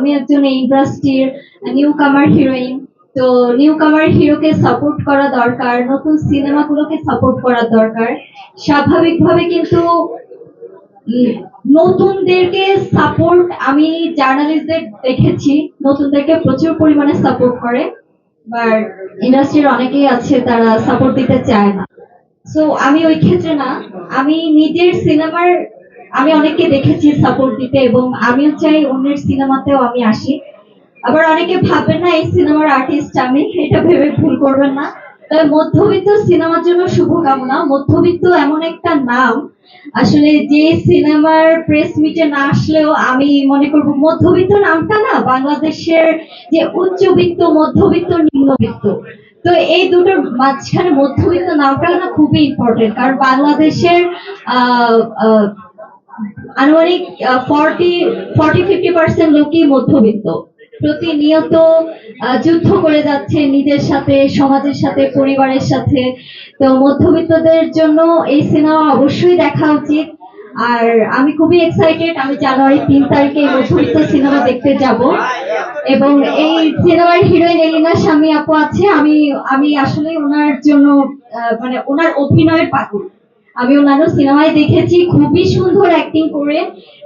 আমি একজন ইন্ডাস্ট্রির নিউ কামার হিরোইন তো নিউ কামার হিরোকে সাপোর্ট করা দরকার, নতুন সিনেমাগুলোকে সাপোর্ট করা দরকার। স্বাভাবিকভাবে কিন্তু নতুনদেরকে সাপোর্ট আমি জার্নালিস্টদের দেখেছি, নতুনদেরকে প্রচুর পরিমাণে সাপোর্ট করে বাট ইন্ডাস্ট্রির অনেকেই আছে, তারা সাপোর্ট দিতে চায় না। সো আমি ওই ক্ষেত্রে না, আমি নিজের সিনেমার আমি অনেককে দেখেছি সাপোর্ট দিতে এবং আমিও চাই অন্যের সিনেমাতেও আমি আসি। আবার অনেকে ভাববেন না এই সিনেমার আর্টিস্ট আমি এটা ভেবে ভুল করবেন না। তবে মধ্যবিত্ত সিনেমার জন্য শুভকামনা। মধ্যবিত্ত এমন একটা নাম। আসলে যে সিনেমার প্রেস মিটে না আসলেও আমি মনে করব মধ্যবিত্ত নামটা না বাংলাদেশের যে উচ্চবিত্ত মধ্যবিত্ত নিম্নবিত্ত। তো এই দুটোর মাঝখানে মধ্যবিত্ত নামটা না খুবই ইম্পর্টেন্ট কারণ বাংলাদেশের আহ, আনুমানিক ফর্টি ফর্টি ফিফটি পার্সেন্ট লোকই মধ্যবিত্ত। প্রতিনিয়ত যুদ্ধ করে যাচ্ছে নিজের সাথে, সমাজের সাথে, পরিবারের সাথে। তো মধ্যবিত্তদের জন্য এই সিনেমা অবশ্যই দেখা উচিত। আর আমি খুবই এক্সাইটেড আমি জানুয়ারি তিন তারিখে মধ্যবিত্ত সিনেমা দেখতে যাব। এবং এই সিনেমার হিরোইন এলিনা স্বামী আপু আছে। আমি আমি আসলে ওনার জন্য মানে ওনার অভিনয়ের পাগল। আমি ওনারও সিনেমায় দেখেছি, খুবই সুন্দর অ্যাক্টিং করে।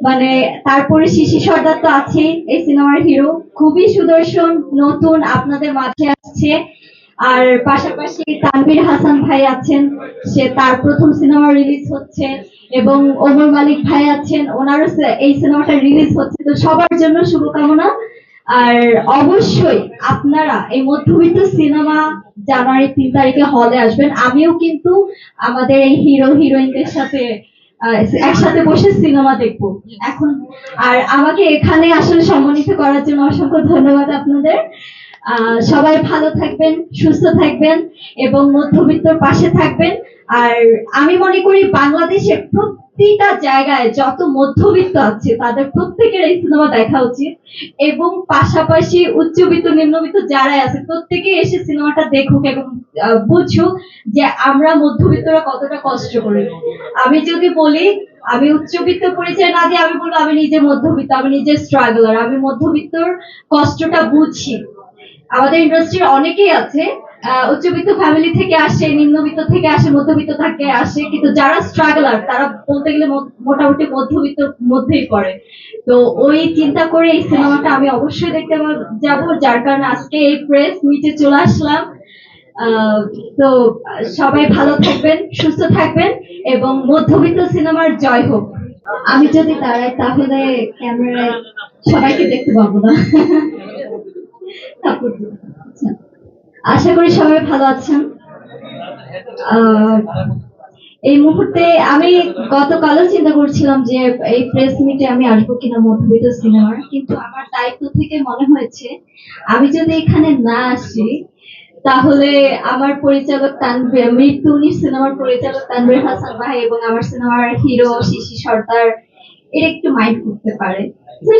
মানে তারপরে শিশি সর্দার তো আছে এই সিনেমার হিরো খুবই সুদর্শন, নতুন, আপনাদের মাঝে আসছে। আর পাশাপাশি তানভীর হাসান ভাই আছেন, সে তার প্রথম সিনেমা রিলিজ হচ্ছে। এবং ওমর মালিক ভাই আছেন, ওনারও এই সিনেমাটা রিলিজ হচ্ছে। তো সবার জন্য শুভকামনা। আর অবশ্যই আপনারা এই মধ্যবিত্ত সিনেমা জানুয়ারি তিন তারিখে হলে আসবেন। আমিও কিন্তু আমাদের এই হিরো, হিরোইনদের সাথে একসাথে বসে সিনেমা দেখব। এখন আর আমাকে এখানে আসলে সম্মানিত করার জন্য অসংখ্য ধন্যবাদ আপনাদের। সবাই ভালো থাকবেন, সুস্থ থাকবেন এবং মধ্যবিত্তর পাশে থাকবেন। আর আমি মনে করি বাংলাদেশের প্রতিটা জায়গায় যত মধ্যবিত্ত আছে, তাদের প্রত্যেকের এই সিনেমা দেখা উচিত। এবং পাশাপাশি উচ্চবিত্ত, নিম্নবিত্ত যারাই আছে, প্রত্যেকে এসে সিনেমাটা দেখুক এবং বুঝুক যে আমরা মধ্যবিত্তরা কতটা কষ্ট করি। আমি যদি বলি, আমি উচ্চবিত্ত পরিচয় না দিয়ে আমি বলব, আমি নিজে মধ্যবিত্ত, আমি নিজে স্ট্রাগলার আমি মধ্যবিত্তর কষ্টটা বুঝি। আমাদের ইন্ডাস্ট্রির অনেকেই আছে উচ্চবিত্ত ফ্যামিলি থেকে আসে, নিম্নবিত্ত থেকে আসে, মধ্যবিত্ত থেকে, আসে। কিন্তু যারা স্ট্রাগলার তারা বলতে গেলে মোটামুটি মধ্যবিত্ত মধ্যেই পড়ে। তো ওই চিন্তা করে এই সিনেমাটা আমি অবশ্যই দেখতে যাব। যার কারণে আজকে এই প্রেস মিটে চলে আসলাম। তো সবাই ভালো থাকবেন, সুস্থ থাকবেন এবং মধ্যবিত্ত সিনেমার জয় হোক। আমি যদি দাঁড়াই তাহলে ক্যামেরায় সবাইকে দেখতে পাবো না। আশা করি সবাই ভালো আছেন। এই মুহূর্তে আমি গতকালও চিন্তা করছিলাম যে এই প্রেস মিটে আমি আসব কিনা মধ্যবিত্ত সিনেমার কিন্তু আমার দায়িত্ব থেকে মনে হয়েছে, আমি যদি এখানে না আসি, তাহলে আমার পরিচালক তানভীর মৃত্যু উনিশ সিনেমার পরিচালক তানভীর হাসান ভাই এবং আমার সিনেমার হিরো শিশি সর্দার, এর একটু মাইন্ড করতে পারে।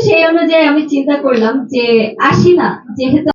সেই অনুযায়ী আমি চিন্তা করলাম যে আসি না, যেহেতু